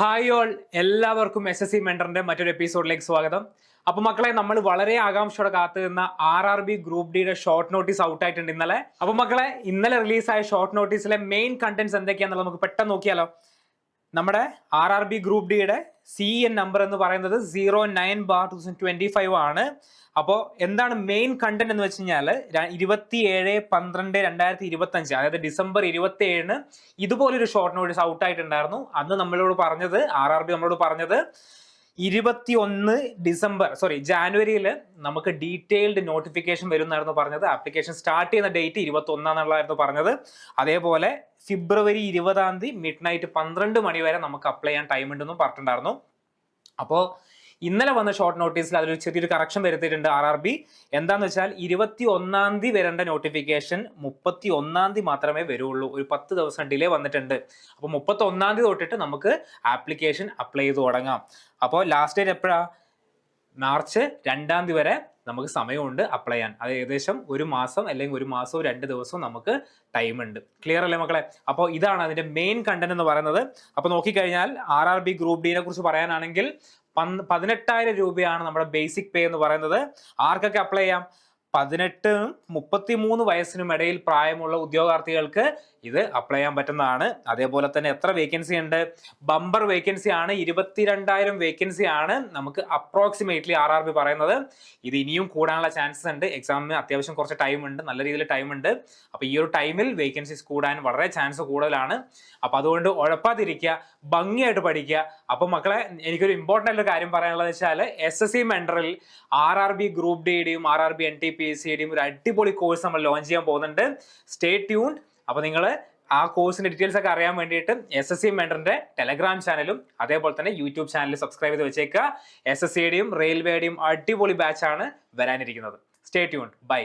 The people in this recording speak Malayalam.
ഹായ് ഓൾ എല്ലാവർക്കും എസ് എസ് സി മെന്ററിന്റെ മറ്റൊരു എപ്പിസോഡിലേക്ക് സ്വാഗതം. അപ്പൊ മക്കളെ നമ്മൾ വളരെ ആകാംക്ഷയോടെ കാത്തു നിന്ന ആർ ആർ ബി ഗ്രൂപ്പ് ഡിയുടെ ഷോർട്ട് നോട്ടീസ് ഔട്ട് ആയിട്ടുണ്ട് ഇന്നലെ. അപ്പൊ മക്കളെ ഇന്നലെ റിലീസായ ഷോർട്ട് നോട്ടീസിലെ മെയിൻ കണ്ടന്റ്സ് എന്തൊക്കെയാണെന്നുള്ളത് നമുക്ക് പെട്ടെന്ന് നോക്കിയാലോ. നമ്മുടെ ആർ ആർ ബി ഗ്രൂപ്പ് ഡിയുടെ സി എൻ നമ്പർ എന്ന് പറയുന്നത് zero nine bar two thousand twenty five ആണ്. അപ്പോൾ എന്താണ് മെയിൻ കണ്ടന്റ് എന്ന് വെച്ച് കഴിഞ്ഞാൽ ഇരുപത്തി ഏഴ് പന്ത്രണ്ട് രണ്ടായിരത്തി ഇരുപത്തി അഞ്ച് അതായത് ഡിസംബർ ഇരുപത്തി ഏഴിന് ഇതുപോലൊരു ഷോർട്ട് നോട്ടീസ് ഔട്ട് ആയിട്ടുണ്ടായിരുന്നു. അന്ന് നമ്മളോട് പറഞ്ഞത് ആർ ആർ ബി നമ്മളോട് പറഞ്ഞത് ഇരുപത്തി ഒന്ന് ഡിസംബർ സോറി ജാനുവരിയിൽ നമുക്ക് ഡീറ്റെയിൽഡ് നോട്ടിഫിക്കേഷൻ വരുന്നായിരുന്നു പറഞ്ഞത്. ആപ്ലിക്കേഷൻ സ്റ്റാർട്ട് ചെയ്യുന്ന ഡേറ്റ് ഇരുപത്തി ഒന്നാന്നുള്ളതായിരുന്നു പറഞ്ഞത്. അതേപോലെ ഫെബ്രുവരി ഇരുപതാം തീയതി മിഡ് നൈറ്റ് പന്ത്രണ്ട് മണി വരെ നമുക്ക് അപ്ലൈ ചെയ്യാൻ ടൈം ഉണ്ടെന്നും പറഞ്ഞിട്ടുണ്ടായിരുന്നു. അപ്പോൾ ഇന്നലെ വന്ന ഷോർട്ട് നോട്ടീസിൽ അതിലൊരു ചെറിയൊരു കറക്ഷൻ വരുത്തിയിട്ടുണ്ട് ആർ ആർ ബി എന്താന്ന് വെച്ചാൽ ഇരുപത്തി ഒന്നാം തീയതി വരേണ്ട നോട്ടിഫിക്കേഷൻ മുപ്പത്തി ഒന്നാം തീയതി മാത്രമേ വരുള്ളൂ. ഒരു പത്ത് ദിവസം ഡിലേ വന്നിട്ടുണ്ട്. അപ്പോൾ മുപ്പത്തി ഒന്നാം തീയതി തൊട്ടിട്ട് നമുക്ക് ആപ്ലിക്കേഷൻ അപ്ലൈ ചെയ്ത് തുടങ്ങാം. അപ്പോൾ ലാസ്റ്റ് ഡേറ്റ് എപ്പോഴാ? മാർച്ച് രണ്ടാം തീയതി വരെ നമുക്ക് സമയമുണ്ട് അപ്ലൈ ചെയ്യാൻ. അത് ഏകദേശം ഒരു മാസം അല്ലെങ്കിൽ ഒരു മാസവും രണ്ട് ദിവസവും നമുക്ക് ടൈം ഉണ്ട്. ക്ലിയർ അല്ലേ മക്കളെ? അപ്പോൾ ഇതാണ് അതിന്റെ മെയിൻ കണ്ടന്റ് എന്ന് പറയുന്നത്. അപ്പോൾ നോക്കിക്കഴിഞ്ഞാൽ ആർ ആർ ബി ഗ്രൂപ്പ് ഡിനെ കുറിച്ച് പറയാനാണെങ്കിൽ പന്ത് പതിനെട്ടായിരം രൂപയാണ് നമ്മുടെ ബേസിക് പേ എന്ന് പറയുന്നത്. ആർക്കൊക്കെ അപ്ലൈ ചെയ്യാം? പതിനെട്ടും മുപ്പത്തിമൂന്ന് വയസ്സിനും ഇടയിൽ പ്രായമുള്ള ഉദ്യോഗാർത്ഥികൾക്ക് ഇത് അപ്ലൈ ചെയ്യാൻ പറ്റുന്നതാണ്. അതേപോലെ തന്നെ എത്ര വേക്കൻസി ഉണ്ട്? ബമ്പർ വേക്കൻസി ആണ് ഇരുപത്തിരണ്ടായിരം വേക്കൻസി ആണ് നമുക്ക് അപ്രോക്സിമേറ്റ്ലി ആർ ആർ ബി പറയുന്നത്. ഇത് ഇനിയും കൂടാനുള്ള ചാൻസസ് ഉണ്ട്. എക്സാമിന് അത്യാവശ്യം കുറച്ച് ടൈം ഉണ്ട്. നല്ല രീതിയിൽ ടൈം ഉണ്ട്. അപ്പോൾ ഈ ഒരു ടൈമിൽ വേക്കൻസീസ് കൂടാൻ വളരെ ചാൻസ് കൂടുതലാണ്. അപ്പോൾ അതുകൊണ്ട് ഉഴപ്പാതിരിക്കുക ഭംഗിയായിട്ട് പഠിക്കുക. അപ്പോൾ മക്കളെ എനിക്കൊരു ഇമ്പോർട്ടന്റ് ആയിട്ടുള്ള കാര്യം പറയാനുള്ളത് വെച്ചാൽ എസ് എസ് സി മെൻഡറിൽ R R B group ഡിയുടെയും R R B N T P S സിയുടെയും ഒരു അടിപൊളി കോഴ്സ് നമ്മൾ ലോഞ്ച് ചെയ്യാൻ പോകുന്നുണ്ട്. സ്റ്റേ ട്യൂൺ അപ്പോൾ നിങ്ങൾ ആ കോഴ്സിന്റെ ഡീറ്റെയിൽസ് ഒക്കെ അറിയാൻ വേണ്ടിയിട്ട് എസ് എസ് സി മെൻഡറിന്റെ ടെലഗ്രാം ചാനലും അതേപോലെ തന്നെ യൂട്യൂബ് ചാനലും സബ്സ്ക്രൈബ് ചെയ്ത് വെച്ചേക്കുക. എസ് എസ് സിയുടെയും റെയിൽവേയുടെയും അടിപൊളി ബാച്ചാണ് വരാനിരിക്കുന്നത്. Stay tune bye